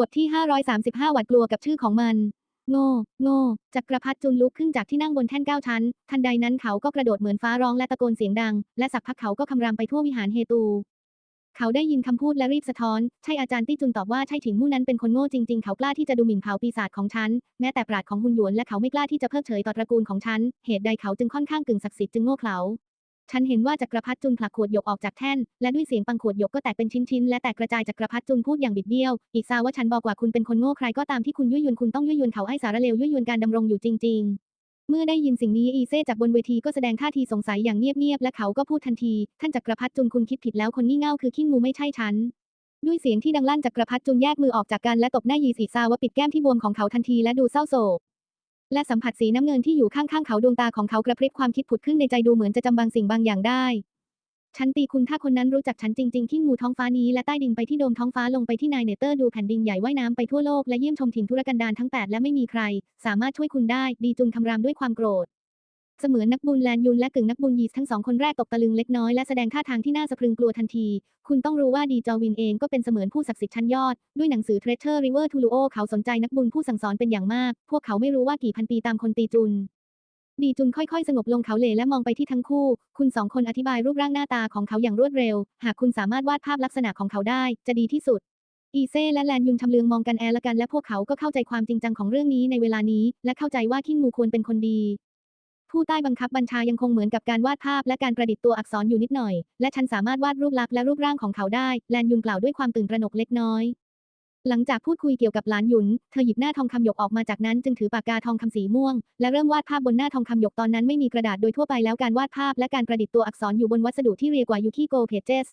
บทที่ 535 หวาดกลัวกับชื่อของมัน โง่ โง่ จักรพรรดิจุนลุกขึ้นจากที่นั่งบนแท่นเก้าชั้น ทันใดนั้นเขาก็กระโดดเหมือนฟ้าร้องและตะโกนเสียงดัง และสักพักเขาก็คำรามไปทั่ววิหารเฮตู เขาได้ยินคำพูดและรีบสะท้อน ใช่อาจารย์ตี้จุนตอบว่าใช่ถิงมู่นั้นเป็นคนโง่จริงๆ เขากล้าที่จะดูหมิ่นเผ่าปีศาจของฉัน แม้แต่ปราดของหุนหยวนและเขาไม่กล้าที่จะเพิกเฉยต่อตระกูลของฉัน เหตุใดเขาจึงค่อนข้างกึ่งศักดิ์สิทธิ์จึงโง่เขลา ฉันเห็นว่าจักรพรรดิจุนผลักขวดหยกออกจากแท่น และด้วยเสียงปังขวดหยกก็แตกเป็นชิ้นๆ และแตกกระจายจักรพรรดิจุนพูดอย่างบิดเบี้ยว อีกซาว่าฉันบอกว่าคุณเป็นคนโง่ใครก็ตามที่คุณยั่วยวนคุณต้องยั่วยวนเขาให้สารเลวยั่วยวนการดำรงอยู่จริง ๆ เมื่อได้ยินสิ่งนี้อีเซ่จากบนเวทีก็แสดงท่าทีสงสัยอย่างเงียบๆ และเขาก็พูดทันที ท่านจักรพรรดิจุนคุณคิดผิดแล้วคนงี่เง่าคือขี้งูไม่ใช่ฉันด้วยเสียงที่ดังลั่นจักรพรรดิจุนแยกมือออกจากกันและตบหน้ายีสีซาว่าปิดแก้มที่บวมของเขาทันทีและดูเศร้าโศก และสัมผัสสีน้ำเงินที่อยู่ข้างๆเขาดวงตาของเขากระพริบความคิดผุดขึ้นในใจดูเหมือนจะจำบางสิ่งบางอย่างได้ ฉันตีคุณถ้าคนนั้นรู้จักฉันจริงๆที่งูท้องฟ้านี้และใต้ดินไปที่โดมท้องฟ้าลงไปที่นายเนเตอร์ดูแผ่นดินใหญ่ว่ายน้ำไปทั่วโลกและเยี่ยมชมถิ่นทุรกันดารทั้งแปดและไม่มีใคร สามารถช่วยคุณได้ ดีจุนคำรามด้วยความโกรธ เสมือนนักบุญแลนยุนและกึ่งนักบุญยีสทั้งสองคนแรกตกตะลึงเล็กน้อยและแสดงท่าทางที่น่าสะพรึงกลัวทันที คุณต้องรู้ว่าดีจอวินเองก็เป็นเสมือนผู้ศักดิ์สิทธิ์ชั้นยอด ด้วยหนังสือ Treasure River t u l u o เขาสนใจนักบุญผู้สั่งสอนเป็นอย่างมาก พวกเขาไม่รู้ว่ากี่พันปีตามคนตีจุนดีจุนค่อยๆ สงบลงเขาเลและมองไปที่ทั้งคู่ คุณสองคนอธิบายรูปร่างหน้าตาของเขาอย่างรวดเร็ว หากคุณสามารถวาดภาพลักษณะของเขาได้ จะดีที่สุด อีเซ่และแลนยุนชำเลืองมองกันแอละกันและพวกเขาก็เข้าใจความจริงจังของเรื่องนี้ในเวลานี้ และเข้าใจว่าคิงมูควรเป็นคนดี ผู้ใต้บังคับบัญชายังคงเหมือนกับการวาดภาพและการประดิษฐ์ตัวอักษรอยู่นิดหน่อย และฉันสามารถวาดรูปลักษณ์และรูปร่างของเขาได้ แลนยุนกล่าวด้วยความตื่นตระหนกเล็กน้อย หลังจากพูดคุยเกี่ยวกับหลานหยุน เธอหยิบหน้าทองคำหยกออกมาจากนั้นจึงถือปากกาทองคำสีม่วง และเริ่มวาดภาพบนหน้าทองคำหยกตอนนั้นไม่มีกระดาษโดยทั่วไปแล้วการวาดภาพและการประดิษฐ์ตัวอักษรอยู่บนวัสดุที่เรียกว่ายูคิโกเพเจส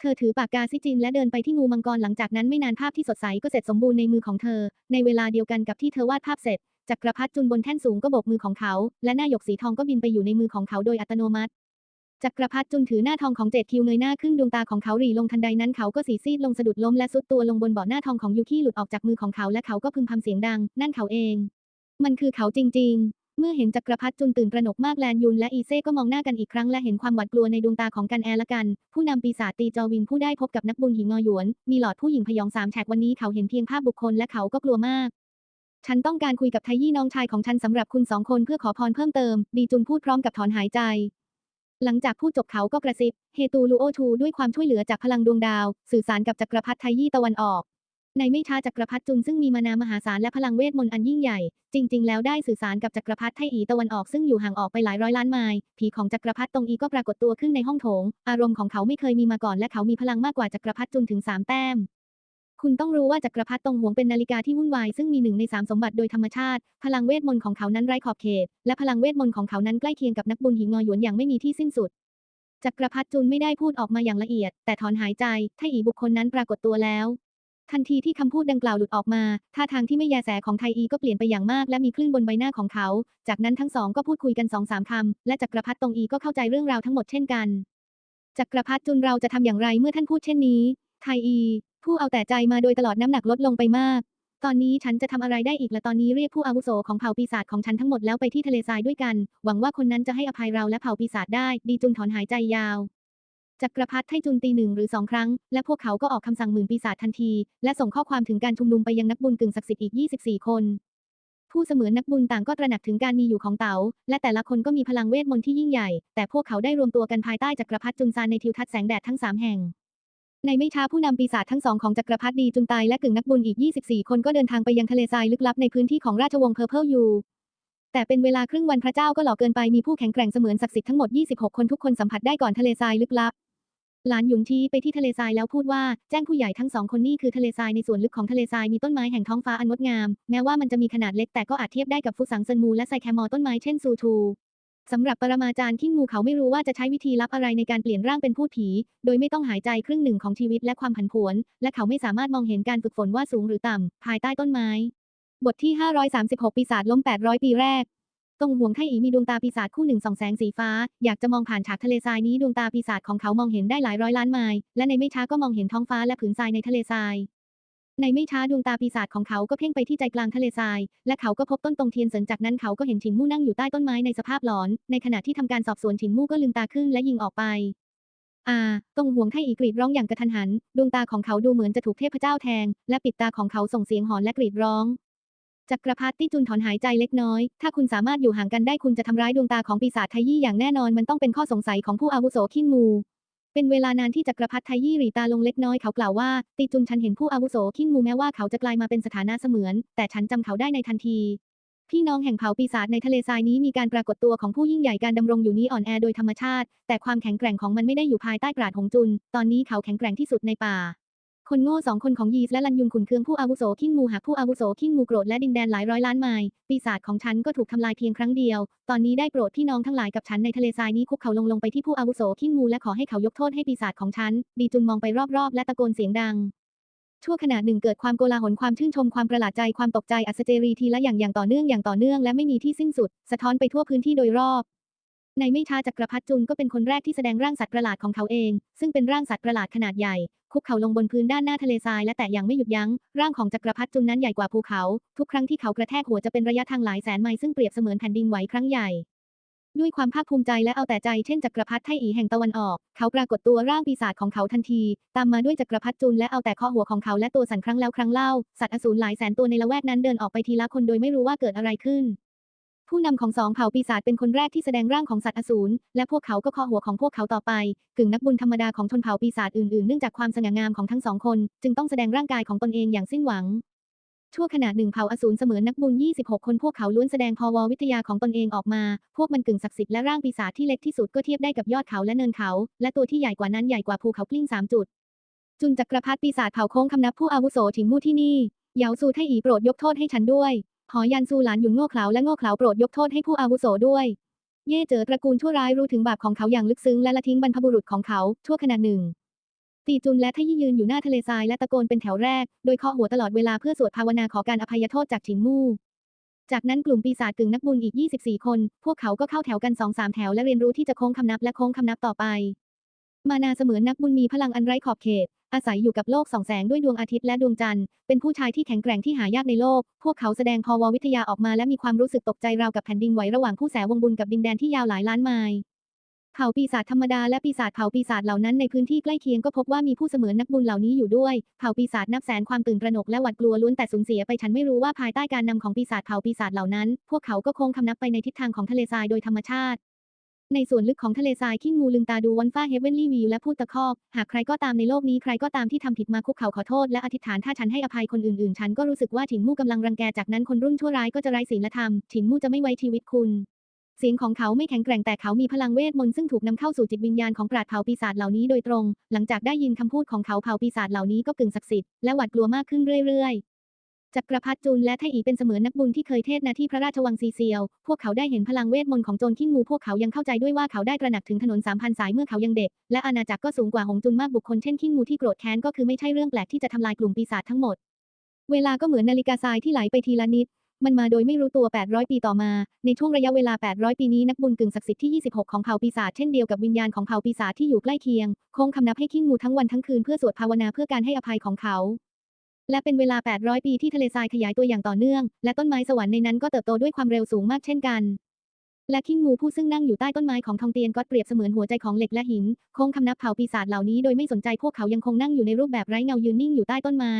เธอถือปากกาซิจินและเดินไปที่งูมังกรหลังจากนั้นไม่นานภาพที่สดใสก็เสร็จสมบูรณ์ในมือของเธอ ในเวลาเดียวกันกับที่เธอวาดภาพเสร็จ จักรพรรดิจุนบนแท่นสูงก็โบกมือของเขา และหน้าหยกสีทองก็บินไปอยู่ในมือของเขาโดยอัตโนมัติ จักรพรรดิจุนถือหน้าทองของเจ็ดคิวเงยหน้าขึ้นดวงตาของเขาหรีลงทันใดนั้นเขาก็สีซีดลงสะดุดล้มและซุดตัวลงบนเบาะหน้าทองของยูคิหลุดออกจากมือของเขาและเขาก็พึมพำเสียงดัง นั่นเขาเอง มันคือเขาจริง ๆเมื่อเห็นจักรพรรดิจุนตื่นตระหนกมากแลนยุนและอีเซ่ก็มองหน้ากันอีกครั้งและเห็นความหวาดกลัวในดวงตาของกันแอละกัน ผู้นำปีศาจตีจอวินผู้ได้พบกับนักบุญหิงงอหยวน มีหลอดผู้หญิงพยองสามแฉกวันนี้เขาเห็นเพียงภาพบุคคลและเขาก็กลัวมาก ฉันต้องการคุยกับไทยี่น้องชายของฉันสำหรับคุณสองคนเพื่อขอพรเพิ่มเติม ดีจุนพูดพร้อมกับถอนหายใจ หลังจากพูดจบเขาก็กระซิบ เฮตูลูโอทูด้วยความช่วยเหลือจากพลังดวงดาว สื่อสารกับจักรพรรดิไทยี่ตะวันออก ในไม่ช้าจักรพรรดิจุนซึ่งมีมานามหาศาลและพลังเวทมนต์อันยิ่งใหญ่ จริง ๆ แล้วได้สื่อสารกับจักรพรรดิไทอีตะวันออกซึ่งอยู่ห่างออกไปหลายร้อยล้านไมล์ ผีของจักรพรรดิตรงอีก็ปรากฏตัวขึ้นในห้องโถง อารมณ์ของเขาไม่เคยมีมาก่อนและเขามีพลังมากกว่าจักรพรรดิจุนถึงสามแต้ม คุณต้องรู้ว่าจักรพรรดิตงหวงเป็นนาฬิกาที่วุ่นวายซึ่งมีหนึ่งในสามสมบัติโดยธรรมชาติ พลังเวทมนต์ของเขานั้นไร้ขอบเขต และพลังเวทมนต์ของเขานั้นใกล้เคียงกับนักบุญหิงงอหยวนอย่างไม่มีที่สิ้นสุดจักรพรรดิจุนไม่ได้พูดออกมาอย่างละเอียด แต่ถอนหายใจถ้าอีบุคคลนั้นปรากฏตัวแล้ว ทันทีที่คำพูดดังกล่าวหลุดออกมาท่าทางที่ไม่แยแสของไทอีก็เปลี่ยนไปอย่างมาก และมีคลื่นบนใบหน้าของเขา จากนั้นทั้งสองก็พูดคุยกันสองสามคำและจักรพรรดิตงอีก็เข้าใจเรื่องราวทั้งหมดเช่นกันจักรพรรดิจุนเราจะทำอย่างไรเมื่อท่านพูดเช่นนี้ ไทอี ผู้เอาแต่ใจมาโดยตลอดน้ำหนักลดลงไปมาก ตอนนี้ฉันจะทำอะไรได้อีกละตอนนี้เรียกผู้อาวุโสของเผ่าปีศาจของฉันทั้งหมดแล้วไปที่ทะเลทรายด้วยกัน หวังว่าคนนั้นจะให้อภัยเราและเผ่าปีศาจได้ ดีจุนถอนหายใจยาวจักรพรรดิให้จุนตีหนึ่งหรือสองครั้ง และพวกเขาก็ออกคำสั่งหมื่นปีศาจทันที และส่งข้อความถึงการชุมนุมไปยังนักบุญกึ่งศักดิ์สิทธิ์อีก 24 คน ผู้เสมือนนักบุญต่างก็ตระหนักถึงการมีอยู่ของเต๋าและแต่ละคนก็มีพลังเวทมนต์ที่ยิ่งใหญ่ แต่พวกเขาได้รวมตัวกันภายใต้จักรพรรดิจุนซานในทิวทัศน์แสงแดดทั้งสามแห่ง ในไม่ช้าผู้นำปีศาจทั้งสองของจักรพรรดิดีจุนไตและกึ่งนักบุญอีก 24 คนก็เดินทางไปยังทะเลทรายลึกลับในพื้นที่ของราชวงศ์เพอร์เพิลยูแต่เป็นเวลาครึ่งวันพระเจ้าก็หลอกเกินไปมีผู้แข็งแกร่งเสมือนศักดิ์สิทธิ์ทั้งหมด 26 คนทุกคนสัมผัสได้ก่อนทะเลทรายลึกลับ หลานหยุนชี้ไปที่ทะเลทรายแล้วพูดว่าแจ้งผู้ใหญ่ทั้งสองคนนี่คือทะเลทรายในส่วนลึกของทะเลทรายมีต้นไม้แห่งท้องฟ้าอันงดงาม แม้ว่ามันจะมีขนาดเล็กแต่ก็อาจเทียบได้กับฟุสังเซินมูและไซแคมอต้นไม้เช่นซูทู สำหรับปรมาจารย์ขิ้งงูเขาไม่รู้ว่าจะใช้วิธีลับอะไรในการเปลี่ยนร่างเป็นพูดผี โดยไม่ต้องหายใจครึ่งหนึ่งของชีวิตและความผันผวน และเขาไม่สามารถมองเห็นการฝึกฝนว่าสูงหรือต่ำ ภายใต้ต้นไม้ บทที่ 536 ปีศาจล้ม 800 ปีแรกตรงห่วงไทอีมีดวงตาปีศาจคู่หนึ่งสองแสงสีฟ้า อยากจะมองผ่านฉากทะเลทรายนี้ดวงตาปีศาจของเขามองเห็นได้หลายร้อยล้านไมล์และในไม่ช้าก็มองเห็นท้องฟ้าและผืนทรายในทะเลทราย ในไม่ช้าดวงตาปีศาจของเขาก็เพ่งไปที่ใจกลางทะเลทราย และเขาก็พบต้นตงเทียนเสินจากนั้นเขาก็เห็นฉินมู่นั่งอยู่ใต้ต้นไม้ในสภาพหลอน ในขณะที่ทำการสอบสวนฉินมู่ก็ลืมตาขึ้นและยิงออกไป อาตงห่วงไทอีกรีดร้องอย่างกระทันหัน ดวงตาของเขาดูเหมือนจะถูกเทพเจ้าแทง และปิดตาของเขาส่งเสียงหอนและกรีดร้องจักรพรรดิจุนถอนหายใจเล็กน้อย ถ้าคุณสามารถอยู่ห่างกันได้คุณจะทำร้ายดวงตาของปีศาจไทยี่อย่างแน่นอนมันต้องเป็นข้อสงสัยของผู้อาวุโสขิ้นมู เป็นเวลานานที่จักรพรรดิไทยี่หรีตาลงเล็กน้อยเขากล่าวว่าตีจุนฉันเห็นผู้อาวุโสขิ้นมูแม้ว่าเขาจะกลายมาเป็นสถานะเสมือน แต่ฉันจำเขาได้ในทันทีพี่น้องแห่งเผ่าปีศาจในทะเลทรายนี้มีการปรากฏตัวของผู้ยิ่งใหญ่การดำรงอยู่นี้อ่อนแอโดยธรรมชาติ แต่ความแข็งแกร่งของมันไม่ได้อยู่ภายใต้ปราดหงจุน ตอนนี้เขาแข็งแกร่งที่สุดในป่า คนโง่สองคนของยีสและลันยุนขุนเคืองผู้อาวุโสขิ้นมูหากผู้อาวุโสขิ้นมูโกรธและดินแดนหลายร้อยล้านไมล์ปีศาจของฉันก็ถูกทำลายเพียงครั้งเดียว ตอนนี้ได้โปรดพี่น้องทั้งหลายกับฉันในทะเลทรายนี้คุกเข่าลงลงไปที่ผู้อาวุโสขิ้นมูและขอให้เขายกโทษให้ปีศาจของฉันดีจุนมองไปรอบๆ และตะโกนเสียงดังชั่วขณะหนึ่งเกิดความโกลาหลความชื่นชมความประหลาดใจความตกใจอัศเจรีทีละอย่างอย่างต่อเนื่องอย่างต่อเนื่องและไม่มีที่สิ้นสุด สะท้อนไปทั่วพื้นที่โดยรอบในไม่ช้าจักรพรรดิจุนก็เป็นคนแรกที่แสดงร่างสัตว์ประหลาดของเขาเอง ซึ่งเป็นร่างสัตว์ประหลาดขนาดใหญ่ คุกเข่าลงบนพื้นด้านหน้าทะเลทรายและแตะอย่างไม่หยุดยั้ง ร่างของจักรพรรดิจุนนั้นใหญ่กว่าภูเขา ทุกครั้งที่เขากระแทกหัวจะเป็นระยะทางหลายแสนไมล์ซึ่งเปรียบเสมือนแผ่นดินไหวครั้งใหญ่ ด้วยความภาคภูมิใจและเอาแต่ใจเช่นจักรพรรดิไทอีแห่งตะวันออก เขาปรากฏตัวร่างปีศาจของเขาทันที ตามมาด้วยจักรพรรดิจุนและเอาแต่เคาะหัวของเขาและตัวสั่นครั้งแล้วครั้งเล่า สัตว์อสูรหลายแสนตัวในละแวกนั้นเดินออกไปทีละคนโดยไม่รู้ว่าเกิดอะไรขึ้น ผู้นำของสองเผ่าปีศาจเป็นคนแรกที่แสดงร่างของสัตว์อสูร และพวกเขาก็คาะหัวของพวกเขาต่อไป กึ่งนักบุญธรรมดาของชนเผ่าปีศาจอื่นๆ เนื่องจากความสง่างามของทั้งสองคน จึงต้องแสดงร่างกายของตนเองอย่างสิ้นหวัง ชั่วขณะหนึ่งเผ่าอสูรเสมือนนักบุญ 26 คนพวกเขาล้วนแสดงพอววิทยาของตนเองออกมา พวกมันกึ่งศักดิ์สิทธิ์และร่างปีศาจที่เล็กที่สุดก็เทียบได้กับยอดเขาและเนินเขา และตัวที่ใหญ่กว่านั้นใหญ่กว่าภูเขากลิ้งสามจุด จุนจักรพรรดิปีศาจเผ่าโค้งคำนับผู้อาวุโสถิงมู่ที่นี่เหยาซูไทอีโปรดยกโทษให้ฉันด้วย หอยันซูหลานหยุนโง่เขลาและโง่เขลาโปรดยกโทษให้ผู้อาวุโสด้วย เย่เจอตระกูลชั่วร้ายรู้ถึงบาปของเขาอย่างลึกซึ้งและละทิ้งบรรพบุรุษของเขาชั่วขณะหนึ่งตีจุนและทยี่ยืนอยู่หน้าทะเลทรายและตะโกนเป็นแถวแรก โดยเคาะหัวตลอดเวลาเพื่อสวดภาวนาขอการอภัยโทษจากฉินมู่จากนั้นกลุ่มปีศาจกึ่งนักบุญอีก 24 คน พวกเขาก็เข้าแถวกันสองสามแถวและเรียนรู้ที่จะโค้งคำนับและโค้งคำนับต่อไป มานาเสมือนนักบุญมีพลังอันไร้ขอบเขต อาศัยอยู่กับโลกสองแสงด้วยดวงอาทิตย์และดวงจันทร์ เป็นผู้ชายที่แข็งแกร่งที่หายากในโลก พวกเขาแสดงพอววิทยาออกมาและมีความรู้สึกตกใจราวกับแผ่นดินไหวระหว่างผู้แสวงบุญกับดินแดนที่ยาวหลายล้านไมล์เผ่าปีศาจธรรมดาและปีศาจเผ่าปีศาจเหล่านั้นในพื้นที่ใกล้เคียงก็พบว่ามีผู้เสมือนนักบุญเหล่านี้อยู่ด้วย เผ่าปีศาจนับแสนความตื่นตระหนกและหวาดกลัวล้วนแต่สูญเสียไปฉันไม่รู้ว่าภายใต้การนำของปีศาจเผ่าปีศาจเหล่านั้น พวกเขาก็คงคำนับไปในทิศทางของทะเลทรายโดยธรรมชาติ ในส่วนลึกของทะเลทรายขี้งูลืมตาดูวันฟ้าเฮเวนลี่วิวและพูดตะคอก หากใครก็ตามในโลกนี้ใครก็ตามที่ทำผิดมาคุกเข่าขอโทษและอธิษฐานถ้าฉันให้อภัยคนอื่นๆ ฉันก็รู้สึกว่าถิงมู่กำลังรังแกจากนั้นคนรุ่นชั่วร้ายก็จะไร้ศีลธรรมถิงมู่จะไม่ไว้ชีวิตคุณเสียงของเขาไม่แข็งแกร่งแต่เขามีพลังเวทมนต์ซึ่งถูกนำเข้าสู่จิตวิญญาณของปราดเผ่าปีศาจเหล่านี้โดยตรง หลังจากได้ยินคำพูดของเขาเผ่าปีศาจเหล่านี้ก็กึ่งศักดิ์สิทธิ์และหวาดกลัวมากขึ้นเรื่อยๆ จักรพรรดิจุนและไทอีเป็นเสมือนนักบุญที่เคยเทศนาที่พระราชวังซีเซียว พวกเขาได้เห็นพลังเวทมนต์ของโจรขิ้งงูพวกเขายังเข้าใจด้วยว่าเขาได้ตระหนักถึงถนนสามพันสายเมื่อเขายังเด็ก และอาณาจักรก็สูงกว่าหงจุนมากบุคคลเช่นขิ้งงูที่โกรธแค้นก็คือไม่ใช่เรื่องแปลกที่จะทำลายกลุ่มปีศาจทั้งหมด เวลาก็เหมือนนาฬิกาทรายที่ไหลไปทีละนิดมันมาโดยไม่รู้ตัว 800 ปีต่อมา ในช่วงระยะเวลา 800 ปีนี้นักบุญกึ่งศักดิ์สิทธิ์ที่ 26 ของเผ่าปีศาจเช่นเดียวกับวิญญาณของเผ่าปีศาจที่อยู่ใกล้เคียง คงคำนับให้ขิ้งงูทั้งวันทั้งคืนเพื่อสวดภาวนาเพื่อการให้อภัยของเขา และเป็นเวลา 800 ปีที่ทะเลทรายขยายตัวอย่างต่อเนื่อง และต้นไม้สวรรค์ในนั้นก็เติบโตด้วยความเร็วสูงมากเช่นกัน และขิ้งงูผู้ซึ่งนั่งอยู่ใต้ต้นไม้ของทองเตียนก็เปรียบเสมือนหัวใจของเหล็กและหิน คงคำนับเผ่าปีศาจเหล่านี้โดยไม่สนใจพวกเขายังคงนั่งอยู่ในรูปแบบไร้เงายืนนิ่งอยู่ใต้ต้นไม้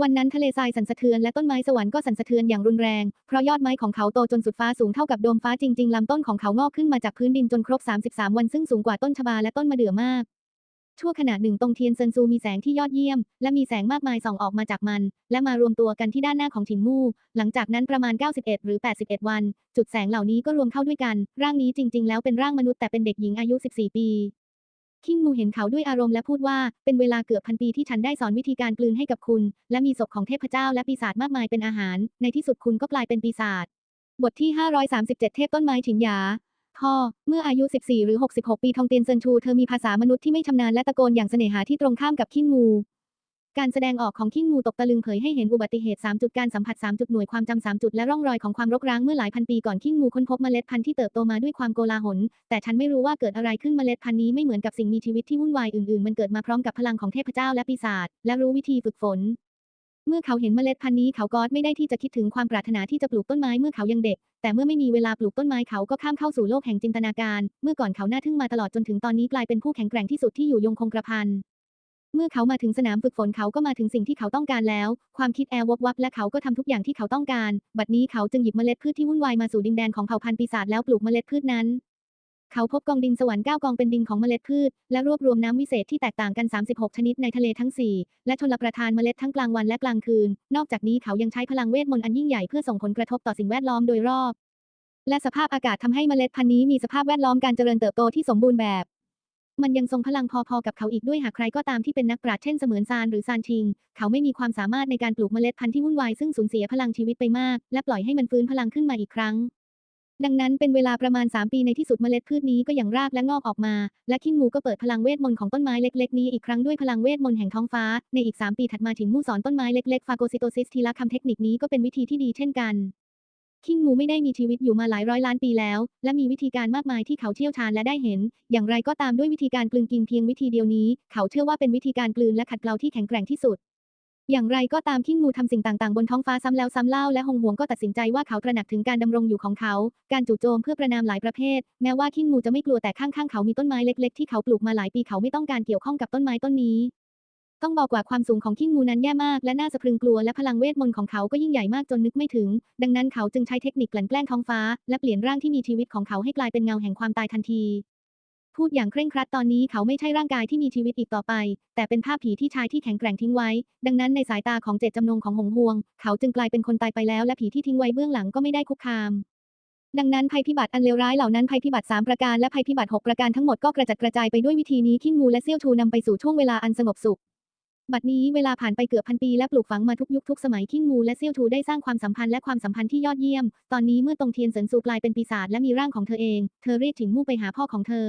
วันนั้นทะเลทรายสั่นสะเทือนและต้นไม้สวรรค์ก็สั่นสะเทือนอย่างรุนแรง เพราะยอดไม้ของเขาโตจนสุดฟ้าสูงเท่ากับโดมฟ้าจริงๆลำต้นของเขางอกขึ้นมาจากพื้นดินจนครบ 33 วันซึ่งสูงกว่าต้นชบาและต้นมะเดื่อมาก ชั่วขณะหนึ่งตรงเทียนเซินซูมีแสงที่ยอดเยี่ยม และมีแสงมากมายส่องออกมาจากมัน และมารวมตัวกันที่ด้านหน้าของถิงมู่ หลังจากนั้นประมาณ 91 หรือ 81 วัน จุดแสงเหล่านี้ก็รวมเข้าด้วยกัน ร่างนี้จริง ๆ แล้วเป็นร่างมนุษย์แต่เป็นเด็กหญิงอายุ 14 ปีคิงมูเห็นเขาด้วยอารมณ์และพูดว่า เป็นเวลาเกือบพันปีที่ฉันได้สอนวิธีการกลืนให้กับคุณ และมีศพของเทพเจ้าและปีศาจมากมายเป็นอาหาร ในที่สุดคุณก็กลายเป็นปีศาจบทที่ 537 เทพต้นไม้ฉินหยา พ่อเมื่ออายุ 14 หรือ 66 ปีทองเตียนเซินชูเธอมีภาษามนุษย์ที่ไม่ชำนาญและตะโกนอย่างเสน่หาที่ตรงข้ามกับขิ้งู การแสดงออกของขิ้งูตกตะลึงเผยให้เห็นอุบัติเหตุ 3 จุดการสัมผัส 3 จุดหน่วยความจำ3จุดและร่องรอยของความรกร้างเมื่อหลายพันปีก่อนขิ้งงูค้นพบเมล็ดพันธุ์ที่เติบโตมาด้วยความโกลาหล แต่ฉันไม่รู้ว่าเกิดอะไรขึ้นเมล็ดพันธุ์นี้ไม่เหมือนกับสิ่งมีชีวิตที่วุ่นวายอื่นๆ มันเกิดมาพร้อมกับพลังของเทพเจ้าและปีศาจและรู้วิธีฝึกฝน เมื่อเขาเห็นเมล็ดพันธุ์นี้เขาก็ไม่ได้ที่จะคิดถึงความปรารถนาที่จะปลูกต้นไม้เมื่อเขายังเด็ก แต่เมื่อไม่มีเวลาปลูกต้นไม้เขาก็ข้ามเข้าสู่โลกแห่งจินตนาการ เมื่อก่อนเขาหน่าทึ่งมาตลอดจนถึงตอนนี้กลายเป็นผู้แข็งแกร่งที่สุดที่อยู่ยงคงกระพันเมื่อเขามาถึงสนามฝึกฝนเขาก็มาถึงสิ่งที่เขาต้องการแล้ว ความคิดแอร์วบวับและเขาก็ทำทุกอย่างที่เขาต้องการ บัดนี้เขาจึงหยิบเมล็ดพืชที่วุ่นวายมาสู่ดินแดนของเผ่าพันธุ์ปีศาจแล้วปลูกเมล็ดพืชนั้น เขาพบกองดินสวรรค์9กองเป็นดินของเมล็ดพืช และรวบรวมน้ำวิเศษที่แตกต่างกัน 36 ชนิดในทะเลทั้ง 4 และชลประทานเมล็ดทั้งกลางวันและกลางคืน นอกจากนี้เขายังใช้พลังเวทมนต์อันยิ่งใหญ่เพื่อส่งผลกระทบต่อสิ่งแวดล้อมโดยรอบ และสภาพอากาศทำให้เมล็ดพันธุ์นี้มีสภาพแวดล้อมการเจริญเติบโตที่สมบูรณ์แบบ มันยังทรงพลังพอๆกับเขาอีกด้วยหากใครก็ตามที่เป็นนักปราชญ์เช่นเสมือนซานหรือซานชิง เขาไม่มีความสามารถในการปลูกเมล็ดพันธุ์ที่วุ่นวายซึ่งสูญเสียพลังชีวิตไปมาก และปล่อยให้มันฟื้นพลังขึ้นมาอีกครั้ง ดังนั้นเป็นเวลาประมาณ 3 ปีในที่สุดเมล็ดพืชนี้ก็อย่างรากและงอกออกมา และคิงมูก็เปิดพลังเวทมนต์ของต้นไม้เล็กๆ นี้อีกครั้งด้วยพลังเวทมนต์แห่งท้องฟ้า ในอีก 3 ปีถัดมาถินมู่สอนต้นไม้เล็กๆฟาโกซิโตซิสทีละคำเทคนิคนี้ก็เป็นวิธีที่ดีเช่นกันคิงมูไม่ได้มีชีวิตอยู่มาหลายร้อยล้านปีแล้ว และมีวิธีการมากมายที่เขาเชี่ยวชาญและได้เห็น อย่างไรก็ตามด้วยวิธีการกลืนกินเพียงวิธีเดียวนี้ เขาเชื่อว่าเป็นวิธีการกลืนและขัดเกลาที่แข็งแกร่งที่สุด อย่างไรก็ตามคิงมูทำสิ่งต่างๆ บนท้องฟ้าซ้ำแล้วซ้ำเล่าและหงหวงก็ตัดสินใจว่าเขาตระหนักถึงการดำรงอยู่ของเขา การจู่โจมเพื่อประนามหลายประเภท แม้ว่าคิงมูจะไม่กลัวแต่ข้างๆเขามีต้นไม้เล็กๆที่เขาปลูกมาหลายปีเขาไม่ต้องการเกี่ยวข้องกับต้นไม้ต้นนี้ ต้องบอกว่าความสูงของคิงมูนั้นแย่มากและน่าสะพรึงกลัวและพลังเวทมนต์ของเขาก็ยิ่งใหญ่มากจนนึกไม่ถึง ดังนั้นเขาจึงใช้เทคนิคกลั่นแกล้งท้องฟ้า และเปลี่ยนร่างที่มีชีวิตของเขาให้กลายเป็นเงาแห่งความตายทันที พูดอย่างเคร่งครัดตอนนี้เขาไม่ใช่ร่างกายที่มีชีวิตอีกต่อไป แต่เป็นภาพผีที่ชายที่แข็งแกร่งทิ้งไว้ ดังนั้นในสายตาของเจตจำนงของหงหวง เขาจึงกลายเป็นคนตายไปแล้วและผีที่ทิ้งไว้เบื้องหลังก็ไม่ได้คุกคาม ดังนั้นภัยพิบัติอันเลวร้ายเหล่านั้นภัยพิบัติ 3 ประการและภัยพิบัติ 6 ประการทั้งหมดก็กระจัดกระจายไปด้วยวิธีนี้คิงมูและเซี่ยวชูนำไปสู่ช่วงเวลาอันสงบสุขบัดนี้เวลาผ่านไปเกือบพันปีและปลูกฝังมาทุกยุคทุกสมัยคิงมูและเซี่ยวชูได้สร้างความสัมพันธ์และความสัมพันธ์ที่ยอดเยี่ยม ตอนนี้เมื่อตงเทียนเซินซูกลายเป็นปีศาจและมีร่างของเธอเอง เธอเรียกถิงมู่ไปหาพ่อของเธอ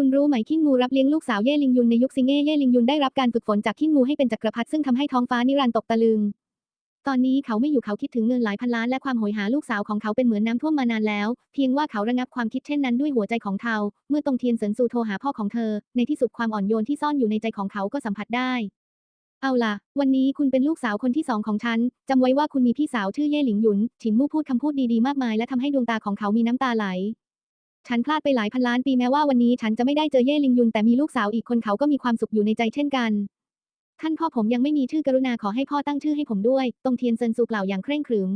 คุณรู้ไหมคิงมูรับเลี้ยงลูกสาวเย่ลิงยุนในยุคซิงเง่เย่ลิงยุนได้รับการฝึกฝนจากคิงมูให้เป็นจักรพรรดิซึ่งทำให้ท้องฟ้านิรันดร์ตกตะลึง ตอนนี้เขาไม่อยู่เขาคิดถึงเงินหลายพันล้านและความโหยหาลูกสาวของเขาเป็นเหมือนน้ำท่วมมานานแล้ว เพียงว่าเขาระงับความคิดเช่นนั้นด้วยหัวใจของเทาเมื่อตงเทียนเซินซูโทรหาพ่อของเธอ ในที่สุดความอ่อนโยนที่ซ่อนอยู่ในใจของเขาก็สัมผัสได้เอาล่ะ วันนี้คุณเป็นลูกสาวคนที่สองของฉัน จำไว้ว่าคุณมีพี่สาวชื่อเย่หลิงหยุน ฉินมู่พูดคำพูดดีๆ มากมายและทำให้ดวงตาของเขามีน้ำตาไหล ฉันพลาดไปหลายพันล้านปีแม้ว่าวันนี้ฉันจะไม่ได้เจอเย่ลิงยุนแต่มีลูกสาวอีกคนเขาก็มีความสุขอยู่ในใจเช่นกัน ท่านพ่อผมยังไม่มีชื่อกรุณาขอให้พ่อตั้งชื่อให้ผมด้วยตงเทียนเซินซูกล่าวอย่างเคร่งขรึม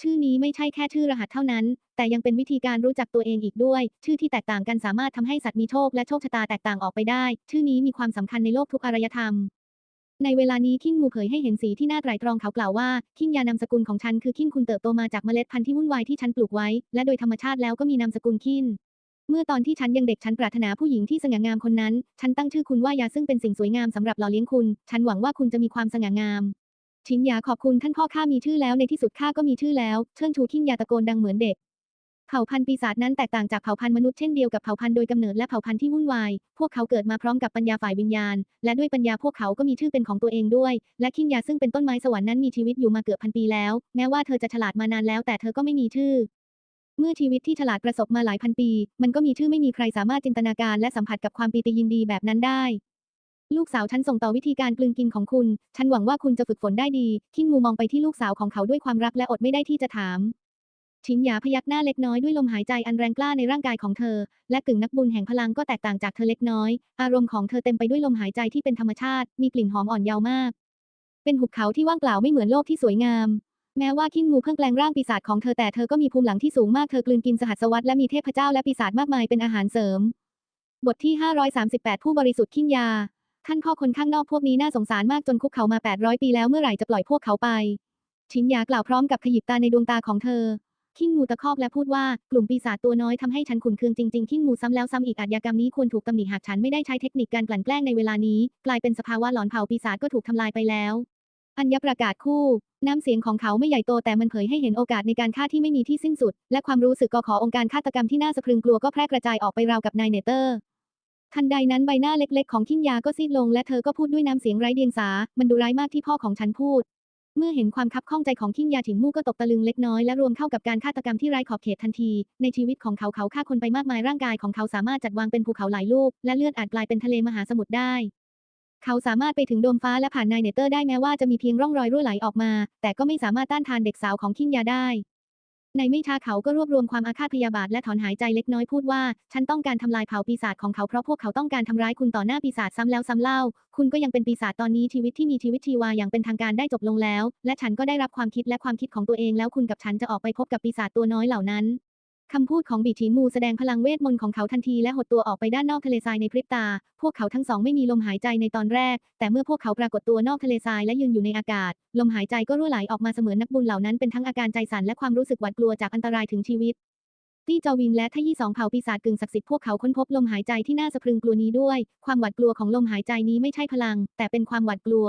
ชื่อนี้ไม่ใช่แค่ชื่อรหัสเท่านั้น แต่ยังเป็นวิธีการรู้จักตัวเองอีกด้วย ชื่อที่แตกต่างกันสามารถทำให้สัตว์มีโชคและโชคชะตาแตกต่างออกไปได้ ชื่อนี้มีความสำคัญในโลกทุกอารยธรรม ในเวลานี้คิงมูเผยให้เห็นสีที่น่าไตรตรองเขากล่าวว่า คิงยานามสกุลของฉันคือคิงคุณเติบโตมาจากเมล็ดพันธุ์ที่วุ่นวายที่ฉันปลูกไว้ และโดยธรรมชาติแล้วก็มีนามสกุลคินเมื่อตอนที่ฉันยังเด็กฉันปรารถนาผู้หญิงที่สง่างามคนนั้น ฉันตั้งชื่อคุณว่ายาซึ่งเป็นสิ่งสวยงามสำหรับหล่อเลี้ยงคุณ ฉันหวังว่าคุณจะมีความสง่างามชินยาขอบคุณท่านพ่อข้ามีชื่อแล้วในที่สุดข้าก็มีชื่อแล้ว เชิญชูคิงยาตะโกนดังเหมือนเด็ก เผ่าพันธุ์ปีศาจนั้นแตกต่างจากเผ่าพันธุ์มนุษย์เช่นเดียวกับเผ่าพันธุ์โดยกำเนิดและเผ่าพันธุ์ที่วุ่นวาย พวกเขาเกิดมาพร้อมกับปัญญาฝ่ายวิญญาณ และด้วยปัญญาพวกเขาก็มีชื่อเป็นของตัวเองด้วย และคิงยาซึ่งเป็นต้นไม้สวรรค์นั้นมีชีวิตอยู่มาเกือบพันปีแล้ว แม้ว่าเธอจะฉลาดมานานแล้วแต่เธอก็ไม่มีชื่อเมื่อชีวิตที่ฉลาดประสบมาหลายพันปี มันก็มีชื่อไม่มีใครสามารถจินตนาการและสัมผัสกับความปีติยินดีแบบนั้นได้ ลูกสาวฉันส่งต่อวิธีการกลืนกินของคุณ ฉันหวังว่าคุณจะฝึกฝนได้ดี คิงมูมองไปที่ลูกสาวของเขาด้วยความรักและอดไม่ได้ที่จะถาม ชินหยาพยักหน้าเล็กน้อยด้วยลมหายใจอันแรงกล้าในร่างกายของเธอ และกึ่งนักบุญแห่งพลังก็แตกต่างจากเธอเล็กน้อย อารมณ์ของเธอเต็มไปด้วยลมหายใจที่เป็นธรรมชาติ มีกลิ่นหอมอ่อนเยาว์มาก เป็นหุบเขาที่ว่างเปล่าไม่เหมือนโลกที่สวยงาม แม้ว่าคิงมูเพิ่งแปลงร่างปีศาจของเธอแต่เธอก็มีภูมิหลังที่สูงมากเธอกลืนกินสหัสวรรษและมีเทพเจ้าและปีศาจมากมายเป็นอาหารเสริม บทที่ 538 ผู้บริสุทธิ์ขิ้นยา ท่านพ่อคนข้างนอกพวกนี้น่าสงสารมากจนคุกเขามา 800 ปีแล้วเมื่อไหร่จะปล่อยพวกเขาไป ชินยากล่าวพร้อมกับขยิบตาในดวงตาของเธอ คิงมูตะคอกและพูดว่ากลุ่มปีศาจตัวน้อยทำให้ฉันขุนเคืองจริงๆคิงมูซ้ำแล้วซ้ำอีกอาชญากรรมนี้ควรถูกตำหนิหากฉันไม่ได้ใช้เทคนิคการกลั่นแกล้งในเวลานี้ กลายเป็นสภาวะหลอนเผาปีศาจก็ถูกทำลายไปแล้ว อัญญประกาศคู่ น้ำเสียงของเขาไม่ใหญ่โตแต่มันเผยให้เห็นโอกาสในการฆ่าที่ไม่มีที่สิ้นสุด และความรู้สึกกอขอองค์การฆาตกรรมที่น่าสะพรึงกลัวก็แพร่กระจายออกไปราวกับนายเนเตอร์ทันใดนั้นใบหน้าเล็กๆ ของคิงยาก็ซีดลงและเธอก็พูดด้วยน้ำเสียงไร้เดียงสา มันดูร้ายมากที่พ่อของฉันพูด เมื่อเห็นความคับข้องใจของคิงยาถิงมู่ก็ตกตะลึงเล็กน้อยและรวมเข้ากับการฆาตกรรมที่ไร้ขอบเขตทันที ในชีวิตของเขาเขาฆ่าคนไปมากมายร่างกายของเขาสามารถจัดวางเป็นภูเขาหลายลูก และเลือดอาจกลายเป็นทะเลมหาสมุทรได้ เขาสามารถไปถึงโดมฟ้าและผ่านนายเนเตอร์ได้แม้ว่าจะมีเพียงร่องรอยรั่วไหลออกมา แต่ก็ไม่สามารถต้านทานเด็กสาวของคิงยาได้ ในไม่ช้าเขาก็รวบรวมความอาฆาตพยาบาทและถอนหายใจเล็กน้อยพูดว่า ฉันต้องการทำลายเผ่าปีศาจของเขาเพราะพวกเขาต้องการทำร้ายคุณต่อหน้าปีศาจซ้ำแล้วซ้ำเล่า คุณก็ยังเป็นปีศาจตอนนี้ชีวิตที่มีชีวิตชีวาอย่างเป็นทางการได้จบลงแล้ว และฉันก็ได้รับความคิดและความคิดของตัวเองแล้วคุณกับฉันจะออกไปพบกับปีศาจตัวน้อยเหล่านั้น คำพูดของบีชินมูแสดงพลังเวทมนต์ของเขาทันทีและหดตัวออกไปด้านนอกทะเลทรายในพริบตา พวกเขาทั้งสองไม่มีลมหายใจในตอนแรก แต่เมื่อพวกเขาปรากฏตัวนอกทะเลทรายและยืนอยู่ในอากาศ ลมหายใจก็รั่วไหลออกมาเสมือนนักบุญเหล่านั้นเป็นทั้งอาการใจสั่นและความรู้สึกหวาดกลัวจากอันตรายถึงชีวิตตี้จอวินและทยี่สองเผ่าปีศาจกึ่งศักดิ์สิทธิ์พวกเขาค้นพบลมหายใจที่น่าสะพรึงกลัวนี้ด้วย ความหวาดกลัวของลมหายใจนี้ไม่ใช่พลัง แต่เป็นความหวาดกลัว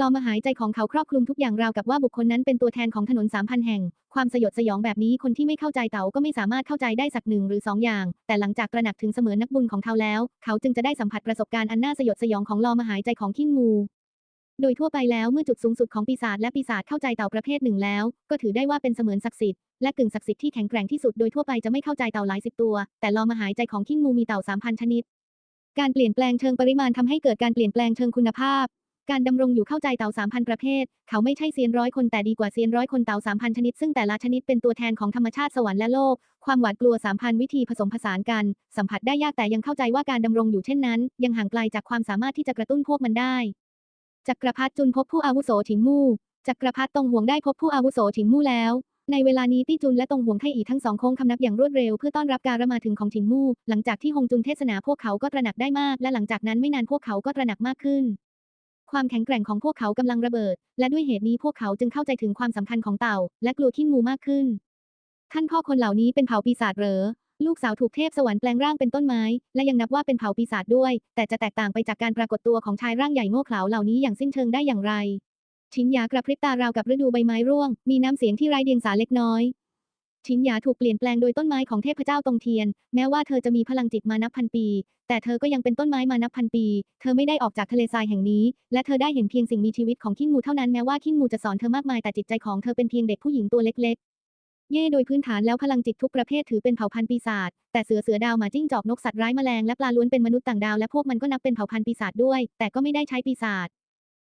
ลมหายใจของเขาครอบคลุมทุกอย่างราวกับว่าบุคคลนั้นเป็นตัวแทนของถนนสามพันแห่ง ความสยดสยองแบบนี้คนที่ไม่เข้าใจเต๋าก็ไม่สามารถเข้าใจได้สักหนึ่งหรือสองอย่าง แต่หลังจากตระหนักถึงเสมือนนักบุญของเขาแล้ว เขาจึงจะได้สัมผัสประสบการณ์อันน่าสยดสยองของลมหายใจของขิ้งงู โดยทั่วไปแล้วเมื่อจุดสูงสุดของปีศาจและปีศาจเข้าใจเต่าประเภทหนึ่งแล้ว ก็ถือได้ว่าเป็นเสมือนศักดิ์สิทธิ์และกึ่งศักดิ์สิทธิ์ที่แข็งแกร่งที่สุดโดยทั่วไปจะไม่เข้าใจเต่าหลายสิบตัว แต่ลมหายใจของขิ้งูมีเต่าสามพันชนิด การเปลี่ยนแปลงเชิงปริมาณทำให้เกิดการเปลี่ยนแปลงเชิงคุณภาพ การดำรงอยู่เข้าใจเต่าสามพันประเภท เขาไม่ใช่เซียนร้อยคนแต่ดีกว่าเซียนร้อยคนเต่าสามพันชนิด ซึ่งแต่ละชนิดเป็นตัวแทนของธรรมชาติสวรรค์และโลก ความหวาดกลัวสามพันวิธีผสมผสานกัน สัมผัสได้ยากแต่ยังเข้าใจว่าการดำรงอยู่เช่นนั้น ยังห่างไกลจากความสามารถที่จะกระตุ้นพวกมันได้จักรพรรดิจุนพบผู้อาวุโสถิงมู่จักรพรรดิตงหวงได้พบผู้อาวุโสถิงมู่แล้วในเวลานี้ตี้จุนและตงหวงไทอีทั้งสองโค้งคำนับอย่างรวดเร็วเพื่อต้อนรับการมาถึงของถิงมู่ หลังจากที่ฮงจุนเทศนาพวกเขาก็ตระหนักได้มาก และหลังจากนั้นไม่นานพวกเขาก็ตระหนักมากขึ้น ความแข็งแกร่งของพวกเขากำลังระเบิด และด้วยเหตุนี้พวกเขาจึงเข้าใจถึงความสำคัญของเต่า และกลัวขิ้งมูมากขึ้น ท่านพ่อคนเหล่านี้เป็นเผ่าปีศาจเหรอ ลูกสาวถูกเทพสวรรค์แปลงร่างเป็นต้นไม้ และยังนับว่าเป็นเผ่าปีศาจด้วย แต่จะแตกต่างไปจากการปรากฏตัวของชายร่างใหญ่โง่เขลาเหล่านี้อย่างสิ้นเชิงได้อย่างไร ชินยากระพริบตาราวกับฤดูใบไม้ร่วง มีน้ำเสียงที่ไร้เดียงสาเล็กน้อย ชินหยาถูกเปลี่ยนแปลงโดยต้นไม้ของเทพเจ้าตงเทียน แม้ว่าเธอจะมีพลังจิตมานับพันปี แต่เธอก็ยังเป็นต้นไม้มานับพันปี เธอไม่ได้ออกจากทะเลทรายแห่งนี้ และเธอได้เห็นเพียงสิ่งมีชีวิตของขิ้งมูเท่านั้นแม้ว่าขิ้งมูจะสอนเธอมากมายแต่จิตใจของเธอเป็นเพียงเด็กผู้หญิงตัวเล็กๆ เย่โดยพื้นฐานแล้วพลังจิตทุกประเภทถือเป็นเผ่าพันธุ์ปีศาจ แต่เสือเสือดาวหมาจิ้งจอกนกสัตว์ร้ายแมลงและปลาล้วนเป็นมนุษย์ต่างดาวและพวกมันก็นับเป็นเผ่าพันธุ์ปีศาจด้วย แต่ก็ไม่ได้ใช้ปีศาจ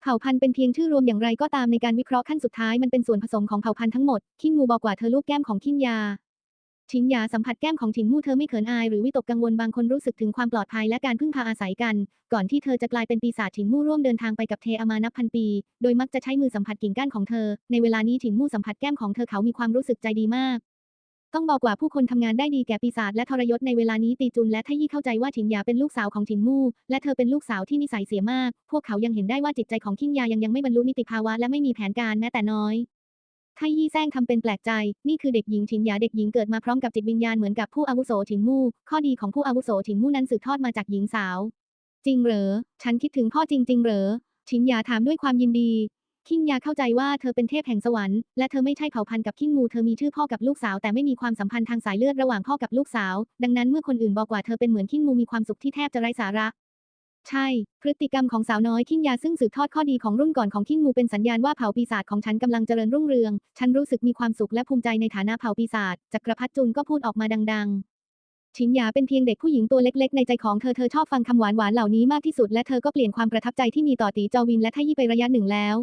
เผ่าพันธุ์เป็นเพียงชื่อรวมอย่างไรก็ตามในการวิเคราะห์ขั้นสุดท้ายมันเป็นส่วนผสมของเผ่าพันธุ์ทั้งหมดขิงมูบอกว่าเธอลูกแก้มของขิงยาชินยาสัมผัสแก้มของถิงมู่เธอไม่เขินอายหรือวิตกกังวลบางคนรู้สึกถึงความปลอดภัยและการพึ่งพาอาศัยกัน ก่อนที่เธอจะกลายเป็นปีศาจถิงมู่ร่วมเดินทางไปกับเทอามานับพันปี โดยมักจะใช้มือสัมผัสกิ่งก้านของเธอ ในเวลานี้ถิงมู่สัมผัสแก้มของเธอเขามีความรู้สึกใจดีมาก ต้องบอกว่าผู้คนทำงานได้ดีแก่ปีศาจและทรยศในเวลานี้ตีจุนและทยี่เข้าใจว่าถิงยาเป็นลูกสาวของถิงมู่ และเธอเป็นลูกสาวที่นิสัยเสียมาก พวกเขายังเห็นได้ว่าจิตใจของขิ้งยายังยังไม่บรรลุนิติภาวะและไม่มีแผนการแม้แต่น้อยไทยี่แซงทำเป็นแปลกใจ นี่คือเด็กหญิงฉินหยาเด็กหญิงเกิดมาพร้อมกับจิตวิญญาณเหมือนกับผู้อาวุโสฉินมู่ ข้อดีของผู้อาวุโสฉินมู่นั้นสืบทอดมาจากหญิงสาว จริงเหรอ ฉันคิดถึงพ่อจริงๆเหรอฉินหยาถามด้วยความยินดี คิงยาเข้าใจว่าเธอเป็นเทพแห่งสวรรค์และเธอไม่ใช่เผ่าพันธุ์กับคิงมูเธอมีชื่อพ่อกับลูกสาวแต่ไม่มีความสัมพันธ์ทางสายเลือดระหว่างพ่อกับลูกสาว ดังนั้นเมื่อคนอื่นบอกว่าเธอเป็นเหมือนคิงมูมีความสุขที่แทบจะไร้สาระ ใช่ พฤติกรรมของสาวน้อยคิงยาซึ่งสืบทอดข้อดีของรุ่นก่อนของคิงมูเป็นสัญญาณว่าเผ่าปีศาจของฉันกำลังเจริญรุ่งเรือง ฉันรู้สึกมีความสุขและภูมิใจในฐานะเผ่าปีศาจจักรพรรดิจุนก็พูดออกมาดัง ๆชินหยาเป็นเพียงเด็กผู้หญิงตัวเล็กๆ ในใจของเธอ เธอชอบฟังคำหวานๆ เหล่านี้มากที่สุด และเธอก็เปลี่ยนความประทับใจที่มีต่อตีจอวินและทยี่ไประยะหนึ่งแล้ว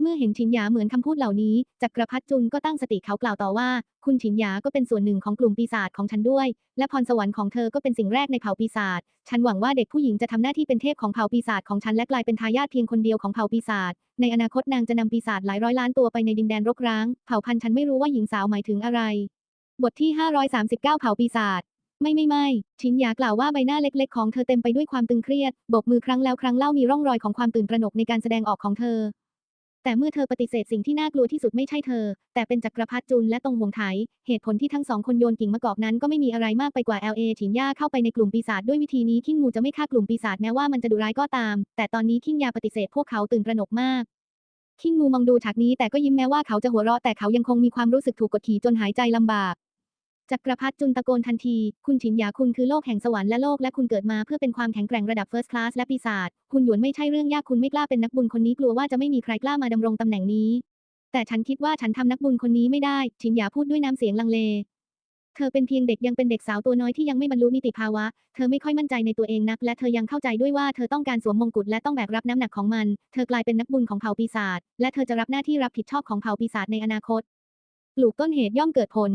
เมื่อเห็นชินหยาเหมือนคำพูดเหล่านี้ จักรพรรดิจุนก็ตั้งสติเขากล่าวต่อว่า คุณชินหยาก็เป็นส่วนหนึ่งของกลุ่มปีศาจของฉันด้วย และพรสวรรค์ของเธอก็เป็นสิ่งแรกในเผ่าปีศาจ ฉันหวังว่าเด็กผู้หญิงจะทำหน้าที่เป็นเทพของเผ่าปีศาจของฉันและกลายเป็นทายาทเพียงคนเดียวของเผ่าปีศาจ ในอนาคตนางจะนำปีศาจหลายร้อยล้านตัวไปในดินแดนรกร้าง เผ่าพันธุ์ฉันไม่รู้ว่าหญิงสาวหมายถึงอะไร บทที่ 539 เผ่าปีศาจไม่ไม่ไม่ชินยากล่าวว่าใบหน้าเล็กๆ ของเธอเต็มไปด้วยความตึงเครียด บกมือครั้งแล้วครั้งเล่ามีร่องรอยของความตื่นตระหนกในการแสดงออกของเธอ แต่เมื่อเธอปฏิเสธสิ่งที่น่ากลัวที่สุดไม่ใช่เธอ แต่เป็นจักรพรรดิจุนและตงหวงไถเหตุผลที่ทั้งสองคนโยนกิ่งมะกอกนั้นก็ไม่มีอะไรมากไปกว่า LA ฉินย่าเข้าไปในกลุ่มปีศาจด้วยวิธีนี้ขิ้งมูจะไม่ฆ่ากลุ่มปีศาจแม้ว่ามันจะดุร้ายก็ตาม แต่ตอนนี้ขิ้งยาปฏิเสธพวกเขาตื่นประหนกมากคิงมูมองดูฉากนี้แต่ก็ยิ้มแม้ว่าเขาจะหัวเราะแต่เขายังคงมีความรู้สึกถูกกดขี่จนหายใจลำบาก จักรพรรดิจุนตะโกนทันที คุณฉินหยาคุณคือโลกแห่งสวรรค์และโลกและคุณเกิดมาเพื่อเป็นความแข็งแกร่งระดับ First Class และปีศาจ คุณหยวนไม่ใช่เรื่องยากคุณไม่กล้าเป็นนักบุญคนนี้กลัวว่าจะไม่มีใครกล้ามาดำรงตำแหน่งนี้ แต่ฉันคิดว่าฉันทำนักบุญคนนี้ไม่ได้ ฉินหยาพูดด้วยน้ำเสียงลังเล เธอเป็นเพียงเด็กยังเป็นเด็กสาวตัวน้อยที่ยังไม่บรรลุนิติภาวะ เธอไม่ค่อยมั่นใจในตัวเองนัก และเธอยังเข้าใจด้วยว่าเธอต้องการสวมมงกุฎและต้องแบกรับน้ำหนักของมัน เธอกลายเป็นนักบุญของเผ่าปีศาจ และเธอจะรับหน้าที่รับผิดชอบของเผ่าปีศาจในอนาคต ปลูกต้นเหตุย่อมเกิดผล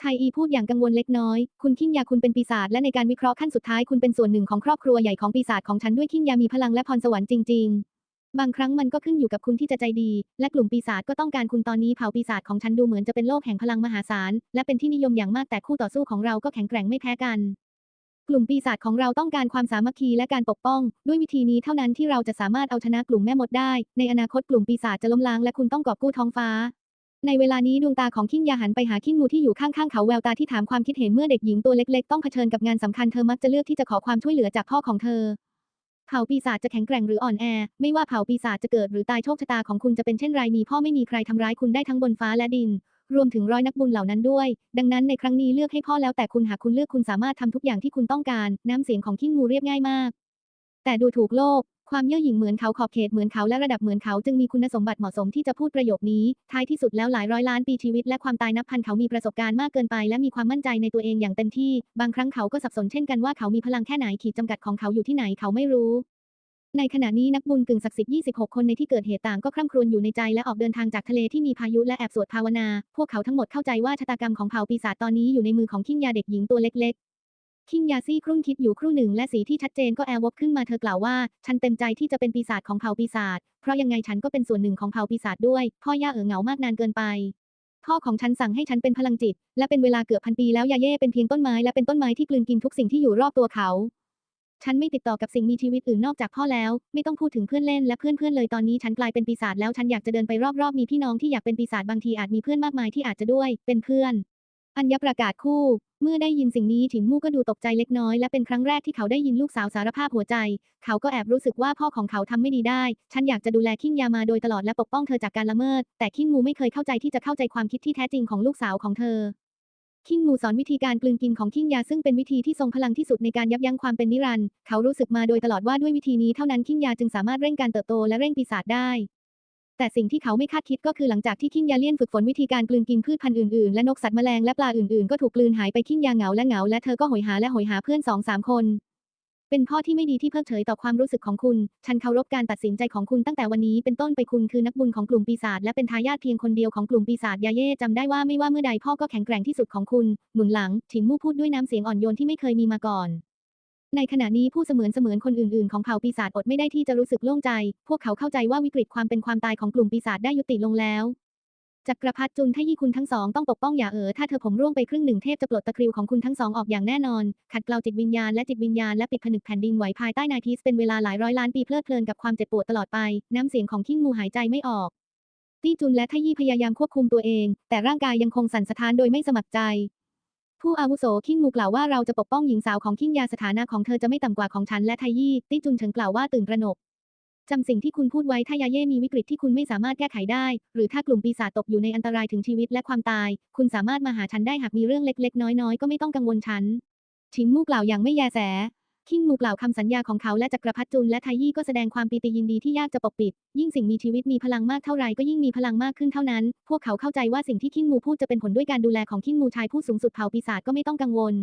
ไทอีพูดอย่างกังวลเล็กน้อย คุณขิ้งยาคุณเป็นปีศาจและในการวิเคราะห์ขั้นสุดท้ายคุณเป็นส่วนหนึ่งของครอบครัวใหญ่ของปีศาจของฉันด้วยขิ้งยามีพลังและพรสวรรค์จริง ๆ บางครั้งมันก็ขึ้นอยู่กับคุณที่จะใจดี และกลุ่มปีศาจก็ต้องการคุณตอนนี้เผ่าปีศาจของฉันดูเหมือนจะเป็นโลกแห่งพลังมหาศาลและเป็นที่นิยมอย่างมากแต่คู่ต่อสู้ของเราก็แข็งแกร่งไม่แพ้กัน กลุ่มปีศาจของเราต้องการความสามัคคีและการปกป้อง ด้วยวิธีนี้เท่านั้นที่เราจะสามารถเอาชนะกลุ่มแม่มดได้ ในอนาคตกลุ่มปีศาจจะล้มล้างและคุณต้องกอบกู้ท้องฟ้า ในเวลานี้ดวงตาของขิ้งยาหันไปหาขิ้งงูที่อยู่ข้างๆเขาแววตาที่ถามความคิดเห็นเมื่อเด็กหญิงตัวเล็กๆ ต้องเผชิญกับงานสำคัญเธอมักจะเลือกที่จะขอความช่วยเหลือจากพ่อของเธอ เผ่าปีศาจจะแข็งแกร่งหรืออ่อนแอ ไม่ว่าเผ่าปีศาจจะเกิดหรือตายโชคชะตาของคุณจะเป็นเช่นไรมีพ่อไม่มีใครทำร้ายคุณได้ทั้งบนฟ้าและดิน รวมถึงร้อยนักบุญเหล่านั้นด้วย ดังนั้นในครั้งนี้เลือกให้พ่อแล้วแต่คุณหากคุณเลือกคุณสามารถทำทุกอย่างที่คุณต้องการ น้ำเสียงของขิ้งงูเรียบง่ายมาก แต่ดูถูกโลก ความเย่อหยิ่งเหมือนเขาขอบเขตเหมือนเขาและระดับเหมือนเขาจึงมีคุณสมบัติเหมาะสมที่จะพูดประโยคนี้ ท้ายที่สุดแล้วหลายร้อยล้านปีชีวิตและความตายนับพันเขามีประสบการณ์มากเกินไป และมีความมั่นใจในตัวเองอย่างเต็มที่ บางครั้งเขาก็สับสนเช่นกันว่าเขามีพลังแค่ไหนขีดจำกัดของเขาอยู่ที่ไหนเขาไม่รู้ในขณะนี้นักบุญกึ่งศักดิ์สิทธิ์ 26 คนในที่เกิดเหตุต่างก็คร่ำครวญอยู่ในใจและออกเดินทางจากทะเลที่มีพายุและแอบสวดภาวนา พวกเขาทั้งหมดเข้าใจว่าชะตากรรมของเผ่าปีศาจตอนนี้อยู่ในมือของขิงยาเด็กหญิงตัวเล็ก คิงยาซี่ครุ่นคิดอยู่ครู่หนึ่งและสีที่ชัดเจนก็แอร์วบขึ้นมาเธอกล่าวว่า ฉันเต็มใจที่จะเป็นปีศาจของเผ่าปีศาจเพราะยังไงฉันก็เป็นส่วนหนึ่งของเผ่าปีศาจด้วย พ่อย่าเอ๋อเหงามากนานเกินไป พ่อของฉันสั่งให้ฉันเป็นพลังจิต และเป็นเวลาเกือบพันปีแล้วยาเย่เป็นเพียงต้นไม้และเป็นต้นไม้ที่กลืนกินทุกสิ่งที่อยู่รอบตัวเขา ฉันไม่ติดต่อกับสิ่งมีชีวิตอื่นนอกจากพ่อแล้ว ไม่ต้องพูดถึงเพื่อนเล่นและเพื่อนๆเลยตอนนี้ฉันกลายเป็นปีศาจแล้วฉันอยากจะเดินไปรอบๆมีพี่น้องที่อยากเป็นปีศาจบางทีอาจมีเพื่อนมากมายที่อาจจะด้วย เป็นเพื่อน อัญญประกาศคู่ เมื่อได้ยินสิ่งนี้ถินมู่ก็ดูตกใจเล็กน้อย และเป็นครั้งแรกที่เขาได้ยินลูกสาวสารภาพหัวใจ เขาก็แอบรู้สึกว่าพ่อของเขาทำไม่ดีได้ ฉันอยากจะดูแลขิ้งยามาโดยตลอดและปกป้องเธอจากการละเมิด แต่ขิ้งมูไม่เคยเข้าใจที่จะเข้าใจความคิดที่แท้จริงของลูกสาวของเธอคิงมูสอนวิธีการกลืนกินของคิงยาซึ่งเป็นวิธีที่ทรงพลังที่สุดในการยับยั้งความเป็นนิรันดร์เขารู้สึกมาโดยตลอดว่าด้วยวิธีนี้เท่านั้นคิงยาจึงสามารถเร่งการเติบโตและเร่งปีศาจได้ แต่สิ่งที่เขาไม่คาดคิดก็คือหลังจากที่คิงยาเลียนฝึกฝนวิธีการกลืนกินพืชพันธุ์อื่นๆ และนกสัตว์แมลงและปลาอื่นๆ ก็ถูกกลืนหายไปคิงยาเหงาและเหงาและเธอก็โหยหาและโหยหาเพื่อนสองสามคน เป็นพ่อที่ไม่ดีที่เพิกเฉยต่อความรู้สึกของคุณ ฉันเคารพการตัดสินใจของคุณตั้งแต่วันนี้เป็นต้นไปคุณคือนักบุญของกลุ่มปีศาจและเป็นทายาทเพียงคนเดียวของกลุ่มปีศาจยาเย่จำได้ว่าไม่ว่าเมื่อใดพ่อก็แข็งแกร่งที่สุดของคุณ หนุนหลังฉินมู่พูดด้วยน้ำเสียงอ่อนโยนที่ไม่เคยมีมาก่อน ในขณะนี้ผู้เสมือนเสมือนคนอื่นๆ ของเผ่าปีศาจอดไม่ได้ที่จะรู้สึกโล่งใจ พวกเขาเข้าใจว่าวิกฤตความเป็นความตายของกลุ่มปีศาจได้ยุติลงแล้วจักรพรรดิจุนทยี่คุณทั้งสองต้องปกป้องอย่าเอ๋อถ้าเธอผมร่วงไปครึ่งหนึ่งเทพจะปลดตะคริวของคุณทั้งสองออกอย่างแน่นอน ขัดเกลาจิตวิญญาณและจิตวิญญาณและปิดผนึกแผ่นดินไหวภายใต้นายทีสเป็นเวลาหลายร้อยล้านปีเพลิดเพลินกับความเจ็บปวดตลอดไป น้ำเสียงของขิ้งมูหายใจไม่ออกตี้จุนและทยี่พยายามควบคุมตัวเอง แต่ร่างกายยังคงสั่นสะท้านโดยไม่สมัครใจ ผู้อาวุโสขิงมูกล่าวว่าเราจะปกป้องหญิงสาวของขิงยาสถานะของเธอจะไม่ต่ำกว่าของฉันและไทยี่ตี้จุนเฉิงกล่าวว่าตื่นตระหนกจำสิ่งที่คุณพูดไว้ถ้ายาเย่มีวิกฤตที่คุณไม่สามารถแก้ไขได้ หรือถ้ากลุ่มปีศาจตกอยู่ในอันตรายถึงชีวิตและความตาย คุณสามารถมาหาฉันได้หากมีเรื่องเล็กๆ น้อยๆ ก็ไม่ต้องกังวลฉันชิงมู่กล่าวอย่างไม่แยแส คิงมูกล่าวคำสัญญาของเขาและจักรพรรดิจุนและไทยี่ก็แสดงความปีติยินดีที่ยากจะปกปิด ยิ่งสิ่งมีชีวิตมีพลังมากเท่าไรก็ยิ่งมีพลังมากขึ้นเท่านั้น พวกเขาเข้าใจว่าสิ่งที่คิงมูพูดจะเป็นผลด้วยการดูแลของคิงมูชายผู้สูงสุดเผ่าปีศาจก็ไม่ต้องกังวล